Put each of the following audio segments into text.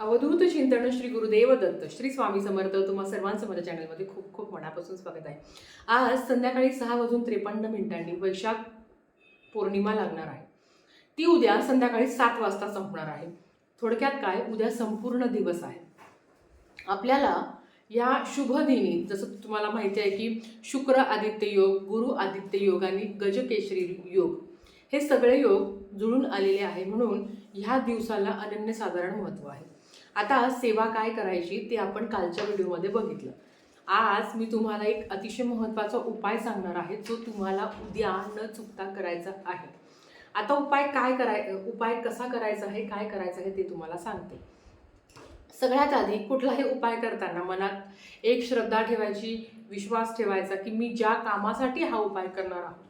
अवधूत चिंतन श्री गुरुदेव दत्त श्री स्वामी समर्थ तुम्हा सर्वांचं माझ्या चॅनलमध्ये खूप खूप मनापासून स्वागत आहे. आज संध्याकाळी सहा वाजून त्रेपन्न मिनिटांनी वैशाख पौर्णिमा लागणार आहे. ती उद्या संध्याकाळी सात वाजता संपणार आहे. थोडक्यात काय? उद्या संपूर्ण दिवस आहे. आपल्याला या शुभ दिनी जसं तुम्हाला माहिती आहे की शुक्र आदित्य योग गुरु आदित्य योग आणि गजकेशरी योग हे सगळे योग जुळून आलेले आहे. म्हणून ह्या दिवसाला अनन्यसाधारण महत्त्व आहे. आता सेवा काय करायची ते आपण कालच्या व्हिडिओमध्ये बघितलं. आज मी तुम्हाला एक अतिशय महत्त्वाचा उपाय सांगणार आहे जो तुम्हाला उद्या न चुकता करायचा आहे. आता उपाय काय कराय उपाय कसा करायचा आहे काय करायचं आहे ते तुम्हाला सांगते. सगळ्यात आधी कुठलाही उपाय करताना मनात एक श्रद्धा ठेवायची विश्वास ठेवायचा की मी ज्या कामासाठी हा उपाय करणार आहोत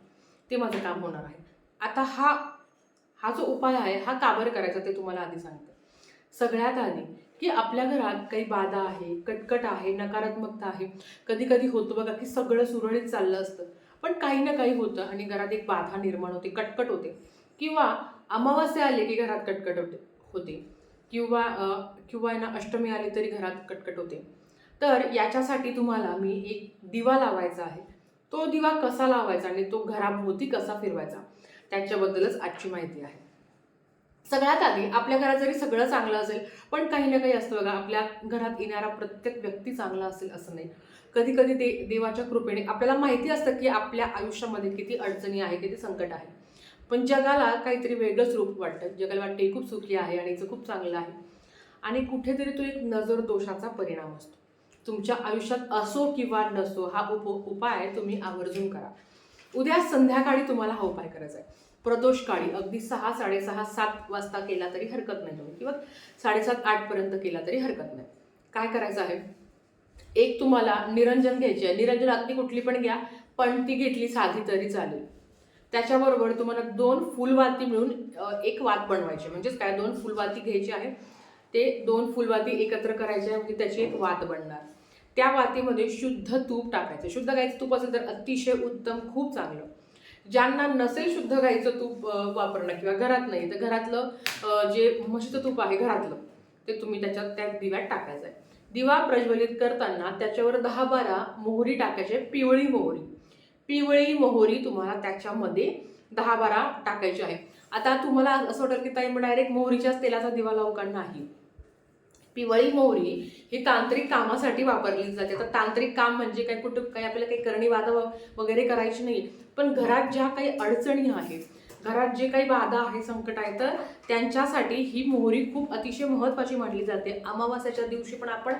ते माझं काम होणार आहे. आता हा हा जो उपाय आहे हा काबर करायचा ते तुम्हाला आधी सांगते. सगळ्यात आधी की आपल्या घरात काही बाधा आहे कटकट आहे नकारात्मकता आहे. कधी कधी होतं बघा की सगळं सुरळीत चाललं असतं. पण काही ना काही होतं आणि घरात एक बाधा निर्माण होते कटकट होते. किंवा अमावस्या आली की घरात कटकट होते होते. किंवा किंवा आहे ना अष्टमी आली तरी घरात कटकट होते. तर याच्यासाठी तुम्हाला मी एक दिवा लावायचा आहे. तो दिवा कसा लावायचा आणि तो घराभोवती कसा फिरवायचा त्याच्याबद्दलच आजची माहिती आहे. सगळ्यात आधी आपल्या घरात जरी सगळं चांगलं असेल पण काही ना काही असतं बघा आपल्या घरात येणारा प्रत्येक व्यक्ती चांगला असेल असं नाही. कधी कधी दे देवाच्या कृपेने आपल्याला माहिती असतं की आपल्या आयुष्यामध्ये किती अडचणी आहे किती संकट आहे. पण जगाला काहीतरी वेगळंच रूप वाटतं. जगाला वाटते खूप सुखी आहे आणि हिचं खूप चांगलं आहे. आणि कुठेतरी तो एक नजर दोषाचा परिणाम असतो. तुमच्या आयुष्यात असो किंवा नसो हा उप उपाय तुम्ही आवर्जून करा. उद्या संध्याकाळी तुम्हाला हा उपाय करायचा आहे. प्रदोष काळी अगदी सहा साडेसहा सात वाजता केला तरी हरकत नाही तुम्ही. किंवा साडेसात आठपर्यंत केला तरी हरकत नाही. काय करायचं आहे? एक तुम्हाला निरंजन घ्यायची आहे. निरंजन अगदी कुठली पण घ्या पण ती घेतली साधी तरी चालेल. त्याच्याबरोबर तुम्हाला दोन फुलवाती मिळून एक वात बनवायची म्हणजेच काय? दोन फुलवाती घ्यायची आहे ते दोन फुलवाती एकत्र करायचे म्हणजे त्याची एक वात बनणार. त्या वातीमध्ये शुद्ध तूप टाकायचं. शुद्ध गायचं तूप असेल तर अतिशय उत्तम खूप चांगलं. ज्यांना नसेल शुद्ध गाईचं तूप वापरणं किंवा घरात नाही तर घरातलं जे म्हशीचं तूप आहे घरातलं ते तुम्ही त्याच्यात त्या दिव्यात टाकायचं आहे दिवा प्रज्वलित करताना त्याच्यावर दहा बारा मोहरी टाकायची पिवळी मोहरी. पिवळी मोहरी तुम्हाला त्याच्यामध्ये दहा बारा टाकायची आहे. आता तुम्हाला असं वाटेल की ताई मग डायरेक्ट मोहरीच्याच तेलाचा दिवा लावू का? नाही. पिवळी मोहरी ही तांत्रिक कामासाठी वापरली जाते. तर तांत्रिक काम म्हणजे काय? कुठं काही आपल्याला काही करणी बाधा वगैरे करायची नाही. पण घरात ज्या काही अडचणी आहेत घरात जे काही बाधा आहे संकट आहे तर त्यांच्यासाठी ही मोहरी खूप अतिशय महत्त्वाची मानली जाते. अमावास्याच्या दिवशी पण आपण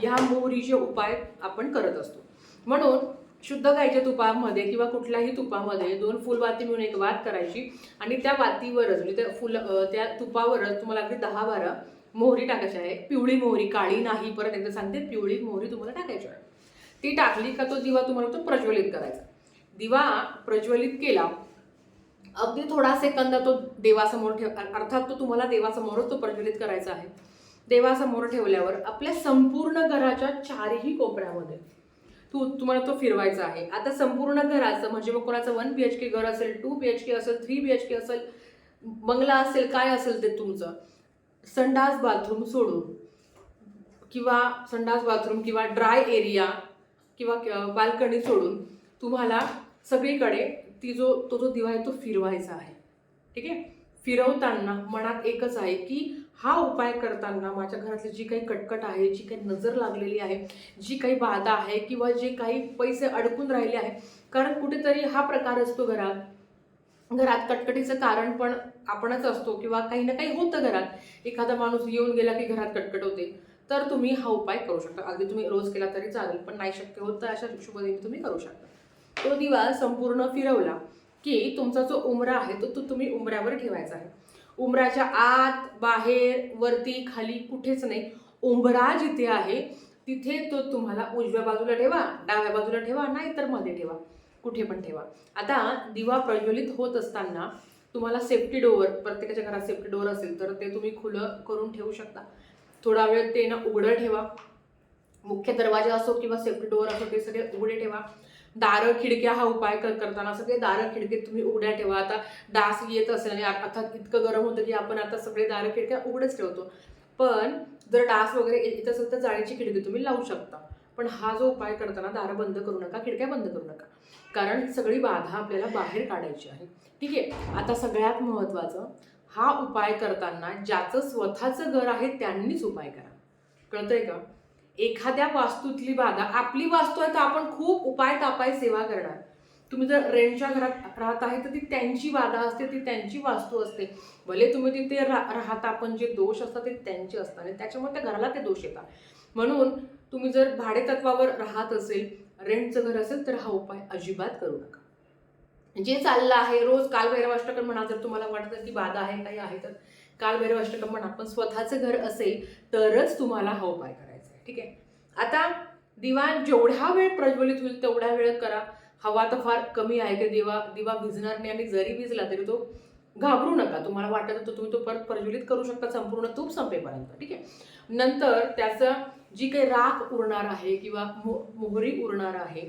ह्या मोहरीचे उपाय आपण करत असतो. म्हणून शुद्ध गायच्या तुपामध्ये किंवा कुठल्याही तुपामध्ये दोन फुलवाती मिळून एक वात करायची आणि त्या वातीवरच म्हणजे त्या फुल त्या तुपावरच तुम्हाला अगदी दहा बारा मोहरी टाकायची आहे. पिवळी मोहरी काळी नाही परत एकदा सांगते पिवळी मोहरी तुम्हाला टाकायची आहे. ती टाकली का तो दिवा तुम्हाला तो प्रज्वलित करायचा. दिवा प्रज्वलित केला. अगदी थोडा सेकंद तो देवासमोर ठेव अर्थात तो तुम्हाला देवासमोरच तो प्रज्वलित करायचा आहे. देवासमोर ठेवल्यावर आपल्या संपूर्ण घराच्या चारही कोपऱ्यामध्ये तू तुम्हाला तो फिरवायचा आहे. आता संपूर्ण घराचं म्हणजे मग कोणाचं वन बी एच के घर असेल टू बी एच के असेल थ्री बी एच के असेल बंगला असेल काय असेल ते तुमचं. संडास बाथरूम सोडून किंवा संडास बाथरूम किंवा ड्राय एरिया किंवा बाल्कनी सोडून तुम्हाला सगळीकडे ती जो तो जो दिवा आहे तो फिरवायचा आहे. ठीक आहे? फिरवताना मनात एकच आहे की हा उपाय करताना माझ्या घरातली जी काही कटकट आहे जी काही नजर लागलेली आहे जी काही बाधा आहे किंवा जे काही पैसे अडकून राहिले आहे कारण कुठेतरी हा प्रकार असतो घरात. घरात कटकटीचं कारण पण आपणच असतो किंवा काही ना काही होतं घरात. एखादा माणूस येऊन गेला की घरात कटकट होते तर तुम्ही हा उपाय करू शकता. अगदी तुम्ही रोज केला तरी चालेल पण नाही शक्य होत तर अशा शुभदिनी तुम्ही करू शकता. तो दिवा संपूर्ण फिरवला की तुमचा जो उमरा आहे तो तो तुम्ही उमऱ्यावर ठेवायचा आहे. उमराच्या आत बाहेर वरती खाली कुठेच नाही. उंबरा जिथे आहे तिथे तो तुम्हाला उजव्या बाजूला ठेवा डाव्या बाजूला ठेवा नाहीतरमध्ये ठेवा. कुठे पण ठेवा. आता दिवा प्रज्वलित होत असताना तुम्हाला सेफ्टी डोअर प्रत्येकाच्या घरात सेफ्टी डोअर असेल तर ते तुम्ही खुलं करून ठेवू शकता. थोडा वेळ ते ना उघडं ठेवा. मुख्य दरवाजा असो किंवा सेफ्टी डोअर असो ते सगळे उघडे ठेवा. दारं खिडक्या हा उपाय कर करताना सगळे दारं खिडके तुम्ही उघड्या ठेवा. आता डास येत असेल आणि अर्थात इतकं गरम होतं की आपण आता सगळे दारं खिडक्या उघडच ठेवतो. पण जर डास वगैरे येत असेल तर जाळीची खिडकी तुम्ही लावू शकता. पण हा जो उपाय करताना दारं बंद करू नका खिडक्या बंद करू नका. कारण ही सगळी बाधा आपल्याला बाहेर काढायची आहे. ठीक आहे? आता सगळ्यात महत्त्वाचं हा उपाय करताना ज्याचं स्वतःचं घर आहे त्यांनीच उपाय करा. कळतंय का? एखाद्या वास्तूतली बाधा आपली वास्तू आहे तर आपण खूप उपाय तापाय सेवा करणार. तुम्ही जर रेंटच्या घरात राहत आहे तर ती त्यांची बाधा असते ती त्यांची वास्तू असते. भले तुम्ही तिथे रा राहता पण जे दोष असतात ते त्यांचे असतात आणि त्याच्यामुळे त्या घराला ते दोष येतात. म्हणून तुम्ही जर भाडेतत्वावर राहत असेल रेंटचं घर असेल तर हा उपाय अजिबात करू नका. जे चाललं आहे रोज कालभैरवाष्टकम म्हणा जर तुम्हाला वाटत की बाधा आहे काही आहे तर कालभैरवाष्टकम म्हणा पण स्वतःचं घर असेल तरच तुम्हाला हा उपाय करायचा. ठीक आहे. आता दिवा जेवढा वेळ प्रज्वलित होईल तेवढा वेळ करा. हवा तर फार कमी आहे की दिवा दिवा भिजणार नाही आणि जरी भिजला तरी तो घाबरू नका. तुम्हाला वाटत तर तुम्ही तो परत प्रज्वलित करू शकता संपूर्ण तूप संपेपर्यंत. ठीक आहे. नंतर त्याचं जी काही राख उरणार आहे किंवा मो मोहरी उरणार आहे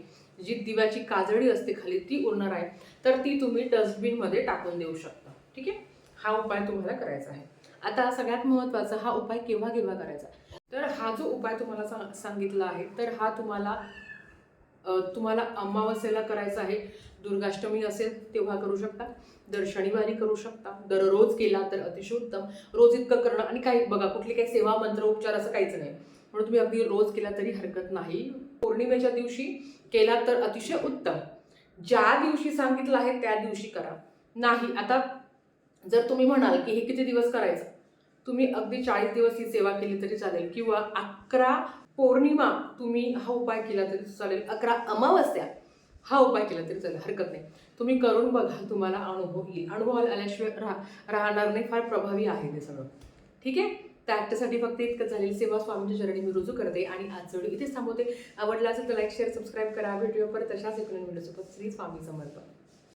जी दिव्याची काजळी असते खाली ती उरणार आहे तर ती तुम्ही डस्टबिनमध्ये टाकून देऊ शकता. ठीक आहे. हा उपाय तुम्हाला करायचा आहे. आता सगळ्यात महत्त्वाचा हा उपाय केव्हा केव्हा करायचा? तर हा जो उपाय तुम्हाला सांग सांगितला आहे तर हा तुम्हाला तुम्हाला अमावस्येला करायचा आहे. दुर्गाष्टमी असेल तेव्हा करू शकता. दर शनिवारी करू शकता. दररोज केला तर अतिशय उत्तम. रोज इतकं करणं आणि काही बघा कुठली काही सेवा मंत्र उपचार असं काहीच नाही. म्हणून तुम्ही अगदी रोज केला तरी हरकत नाही. पौर्णिमेच्या दिवशी केला तर अतिशय उत्तम. ज्या दिवशी सांगितलं आहे त्या दिवशी करा. नाही आता जर तुम्ही म्हणाल की हे किती दिवस करायचं? तुम्ही अगदी चाळीस दिवस ही सेवा केली तरी चालेल. किंवा अकरा पौर्णिमा तुम्ही हा उपाय केला तरी चालेल. अकरा अमावस्या हा उपाय केला तरी चालेल. हरकत नाही. तुम्ही करून बघा तुम्हाला अनुभव येईल. अनुभव आल्याशिवाय राह राहणार नाही. फार प्रभावी आहे ते सगळं. ठीक आहे? त्याच्यासाठी फक्त इतकं झालेली. सेवा स्वामींच्या चरणी मी रुजू करते आणि आज जोडी इथेच थांबवते. आवडला असेल तर लाईक शेअर सबस्क्राईब करा. व्हिडिओ पर तशाच एक व्हिडिओसोबत. श्री स्वामी समर्थ.